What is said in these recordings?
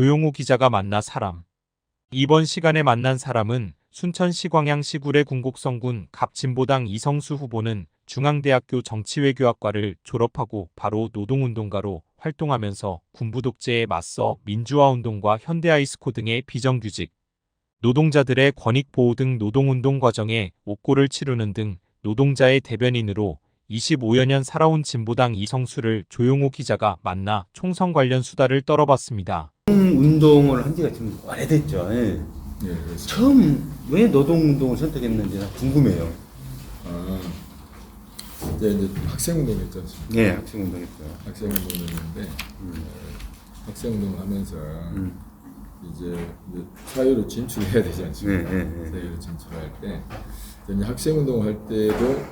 조용호 기자가 만나 사람. 이번 시간에 만난 사람은 순천시 광양시구례 군곡성군 갑진보당 이성수 후보는 중앙대학교 정치외교학과를 졸업하고 바로 노동운동가로 활동하면서 군부 독재에 맞서 민주화운동과 현대아이스코 등의 비정규직, 노동자들의 권익 보호 등 노동운동 과정에 옥고를 치르는 등 노동자의 대변인으로 25여 년 살아온 진보당 이성수를 조용호 기자가 만나 총선 관련 수다를 떨어봤습니다. 운동을 한 지가 지금 오래됐죠. 예. 예, 처음 왜 노동 운동을 선택했는지 궁금해요. 아, 이제 이제 학생 운동 했지 않습니까? 예, 학생 운동했죠. 학생 운동을 했는데 어, 학생 운동을 하면서 음. 이제, 이제 사회로 진출해야 되지 않습니까? 네, 네, 네. 사회로 진출할 때 이제 학생 운동 할 때도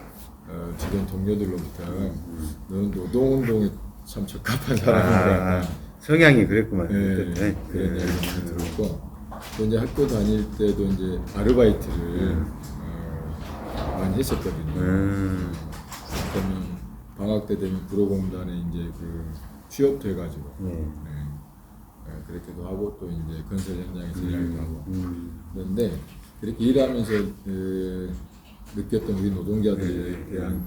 어, 주변 동료들로부터 너는 노동 운동에 참 적합한 사람이다. 아, 성향이 그랬구만. 예, 그때. 그런 예. 얘기를 들었고 또 이제 학교 다닐 때도 이제 아르바이트를 음. 어, 많이 했었거든요. 음. 그러면 방학 때 되면 불호공단에 이제 그 취업도 해가지고 예. 네. 네, 그렇게도 하고 또 이제 건설 현장에서 일하기도 하고 음. 그런데 그렇게 일하면서 그 느꼈던 우리 노동자들에 네, 대한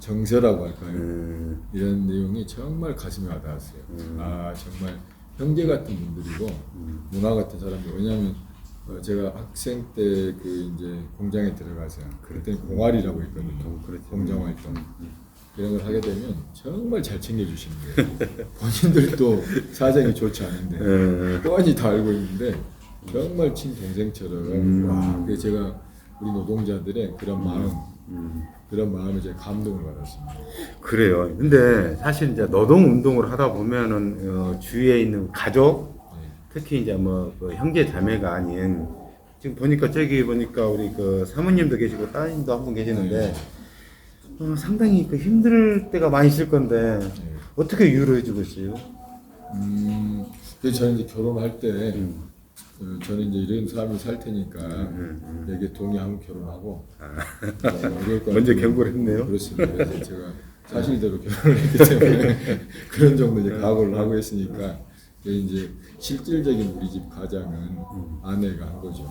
정서라고 할까요? 음. 이런 내용이 정말 가슴에 와닿았어요. 아 정말 형제 같은 분들이고 문화 같은 사람들. 왜냐하면 어, 제가 학생 때 그 이제 공장에 들어가서 그때 공활이라고 했거든요. 그렇죠. 공장 활동 이런 걸 하게 되면 정말 잘 챙겨주시는 거예요. 본인들도 사정이 좋지 않은데 음. 뻔히 다 알고 있는데 정말 친동생처럼 와, 그게 제가 우리 노동자들의 그런 마음 그런 마음에 제가 감동을 받았습니다. 그래요. 근데 사실 이제 노동 운동을 하다 보면은 어, 주위에 있는 가족, 네. 특히 이제 뭐그 형제 자매가 아닌 지금 보니까 저기 보니까 우리 그 사모님도 계시고 따님도 한 분 계시는데 어, 상당히 그 힘들 때가 많이 있을 건데 네. 어떻게 위로해 주고 있어요? 음, 그래서 저는 이제 결혼할 때 음. 어, 저는 이제 이런 삶을 살 테니까 여기에 동의하면 결혼하고 어, 어려울 것 아. 먼저 같으면 경고를 했네요. 그렇습니다. 그래서 제가 사실대로 결혼을 했기 때문에 그런 정도 이제 각오를 하고 했으니까 이게 이제 실질적인 우리 집 가장은 아내가 한 거죠.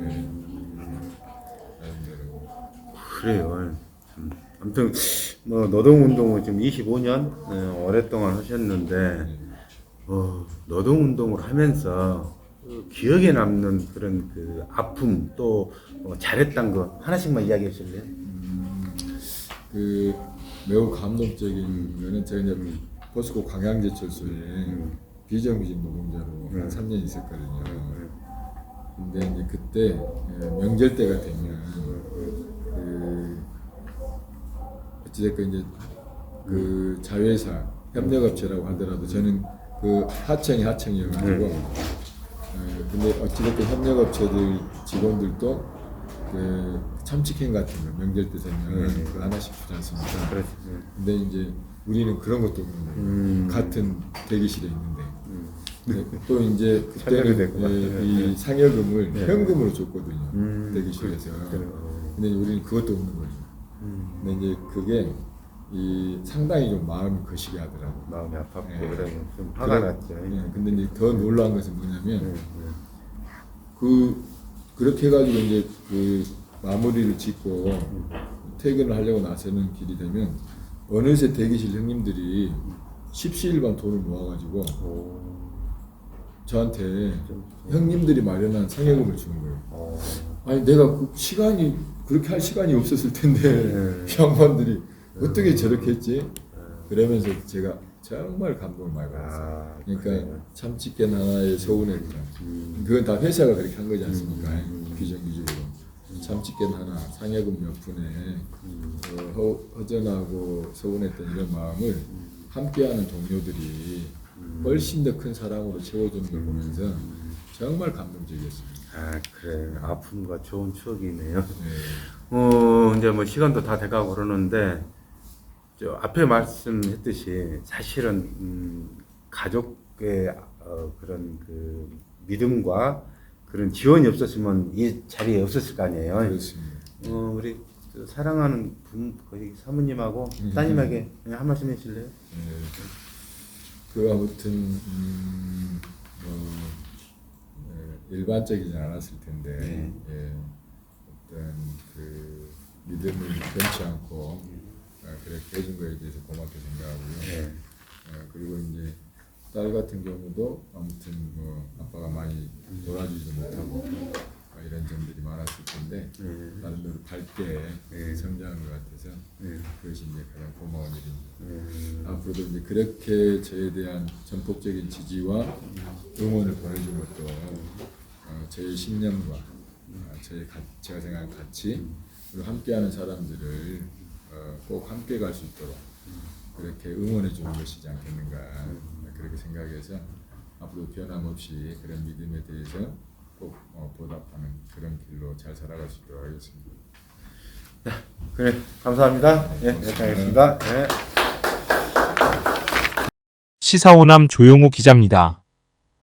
네. 나름대로. 그래요. 참. 아무튼 뭐 노동 운동을 지금 25년 어, 오랫동안 하셨는데 어, 노동 운동을 하면서 그 기억에 남는 그런 그 아픔 또 어, 잘했던 거 하나씩만 이야기해 주실래요? 그 매우 감동적인 거는 제가 이제 포스코 광양제철소에 비정규직 노동자로 한 3년 있었거든요. 근데 이제 그때 예, 명절 때가 되면 그 어찌됐건 이제 그 자회사 협력업체라고 하더라도 저는 그 하청이 하청이어가지고 예, 근데 어찌됐건 협력업체들 직원들도 그 참치캔 같은 거 명절 때 되면 그 하나씩 주지 않습니까? 그렇지. 근데 이제 우리는 그런 것도 없는 거예요. 음. 같은 대기실에 있는데. 네, 또 이제 그때는. 예, 네. 이 상여금을 네. 현금으로 줬거든요. 음, 대기실에서. 그래요. 근데 우리는 그것도 없는 거죠. 음. 근데 이제 그게 이 상당히 좀 마음이 거시게 하더라고요. 마음이 아팠고 예. 그래요. 좀 화가 그래- 났죠. 예, 근데 이제 더 놀라운 것은 뭐냐면 네, 그 그렇게 해가지고 이제 그 마무리를 짓고 퇴근을 하려고 나서는 길이 되면 어느새 대기실 형님들이 십시일반 돈을 모아가지고 오. 저한테 형님들이 마련한 상여금을 주는 거예요. 어. 아니 내가 그 시간이 그렇게 할 시간이 없었을 텐데 네. 이 양반들이 어떻게 저렇게 했지? 그러면서 제가 정말 감동을 많이 받았어요. 아, 그러니까. 참치캔 하나에 서운했다. 그건 다 회사가 그렇게 한 거지 않습니까? 비정규직으로. 참치캔 하나, 상여금 몇 푼에 어, 허, 허전하고 서운했던 이런 마음을 함께하는 동료들이 훨씬 더 큰 사랑으로 채워주는 걸 보면서 정말 감동적이었습니다. 아 그래 아픔과 좋은 추억이네요. 네. 어 이제 뭐 시간도 다 돼가고 그러는데 저 앞에 말씀했듯이 사실은 음, 가족의 어, 그런 그 믿음과 그런 지원이 없었으면 이 자리에 없었을 거 아니에요. 그렇습니다. 어 우리 저 사랑하는 분 거기 사모님하고 음. 따님에게 그냥 한 말씀 해주실래요? 네. 그 아무튼 음, 뭐 예, 일반적이지 않았을 텐데 네. 예, 어떤 그 믿음을 변치 않고 아, 그렇게 해준 거에 대해서 고맙게 생각하고요. 네. 어, 그리고 이제 딸 같은 경우도 아무튼 뭐 아빠가 많이 놀아주지도 못하고 어, 이런 점들이 많았을 텐데 네. 나름대로 밝게 네. 성장한 것 같아서 네. 그것이 이제 가장 고마운 일입니다. 음, 앞으로도 이제 그렇게 저에 대한 전폭적인 지지와 응원을 보내준 것도 어, 저의 신념과 어, 저의 가, 제가 생각하는 가치 그리고 함께하는 사람들을 어, 꼭 함께 갈 수 있도록 그렇게 응원해 주는 것이지 않겠는가 그렇게 생각해서 앞으로 변함없이 그런 믿음에 대해서 꼭 어, 보답하는 그런 길로 잘 살아갈 수 있도록 하겠습니다. 그래 감사합니다. 예, 여기까지 하겠습니다. 예. 시사오남 조용호 기자입니다.